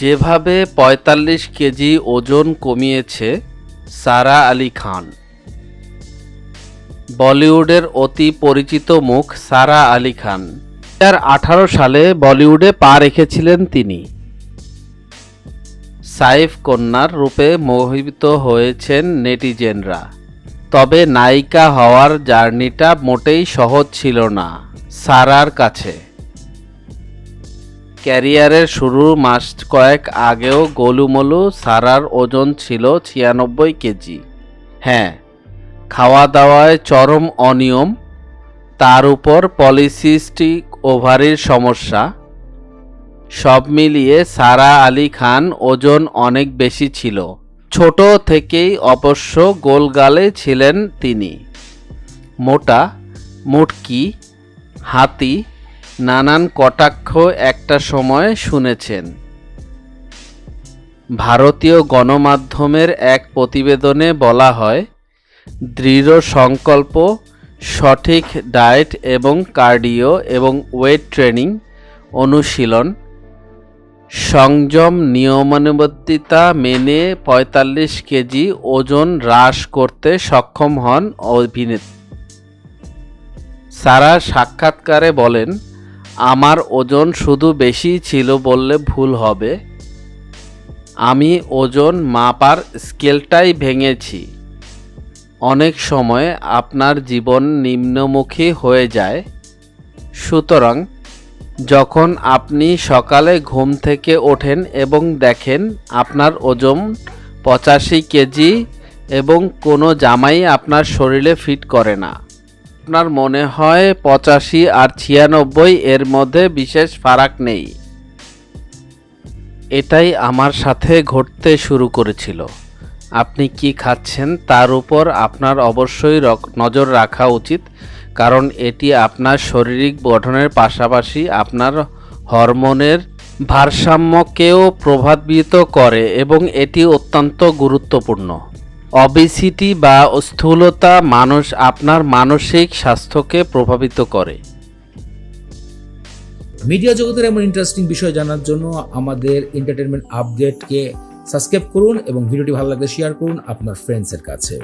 যেভাবে পঁয়তাল্লিশ কেজি ওজন কমিয়েছে সারা আলী খান। বলিউডের অতি পরিচিত মুখ সারা আলী খান। দু সালে বলিউডে পা রেখেছিলেন তিনি। সাইফ কন্যার রূপে মোহিত হয়েছেন নেটিজেনরা। তবে নায়িকা হওয়ার জার্নিটা মোটেই সহজ ছিল না সারার কাছে। ক্যারিয়ারের শুরু মাস কয়েক আগেও গোলুমলু সারার ওজন ছিল ছিয়ানব্বই কেজি। হ্যাঁ খাওয়া দাওয়ায় চরম অনিয়ম, তার উপর পলিসিস্টিক ওভারির সমস্যা, সব মিলিয়ে সারা আলী খান ওজন অনেক বেশি ছিল। ছোট থেকেই অবশ্য গোলগালে ছিলেন তিনি। মোটা, মুটকি, হাতি নানান কটাক্ষ একটা সময় শুনেছেন। ভারতীয় গণমাধ্যমের এক প্রতিবেদনে বলা হয়, দৃঢ় সংকল্প, সঠিক ডায়েট এবং কার্ডিও এবং ওয়েট ট্রেনিং, অনুশীলন, সংযম নিয়মানুবর্তিতা মেনে পঁয়তাল্লিশ কেজি ওজন হ্রাস করতে সক্ষম হন অভিনেত্রী সারা সাক্ষাৎকারে বলেন আমার ওজন শুধু বেশি ছিল বললে ভুল হবে। আমি ওজন মাপার স্কেলটাই ভেঙেছি। অনেক সময় আপনার জীবন নিম্নমুখী হয়ে যায়। সুতরাং যখন আপনি সকালে ঘুম থেকে ওঠেন এবং দেখেন আপনার ওজন পঁচাশি কেজি এবং কোনো জামাই আপনার শরীরে ফিট করে না আপনার মনে হয় পঁচাশি আর ছিয়ানব্বই এর মধ্যে বিশেষ ফারাক নেই। এটাই আমার সাথে ঘটতে শুরু করেছিল। আপনি কি খাচ্ছেন তার উপর আপনার অবশ্যই নজর রাখা উচিত, কারণ এটি আপনার শারীরিক গঠনের পাশাপাশি আপনার হরমোনের ভারসাম্যকেও প্রভাবিত করে এবং এটি অত্যন্ত গুরুত্বপূর্ণ। অবিসিটি বা স্থূলতা মানুষ আপনার মানসিক স্বাস্থ্যকে প্রভাবিত করে। মিডিয়া জগতের এমন ইন্টারেস্টিং বিষয় জানার জন্য আমাদের এন্টারটেনমেন্ট আপডেটকে সাবস্ক্রাইব করুন এবং ভিডিওটি ভালো লাগলে শেয়ার করুন আপনার ফ্রেন্ডসের কাছে।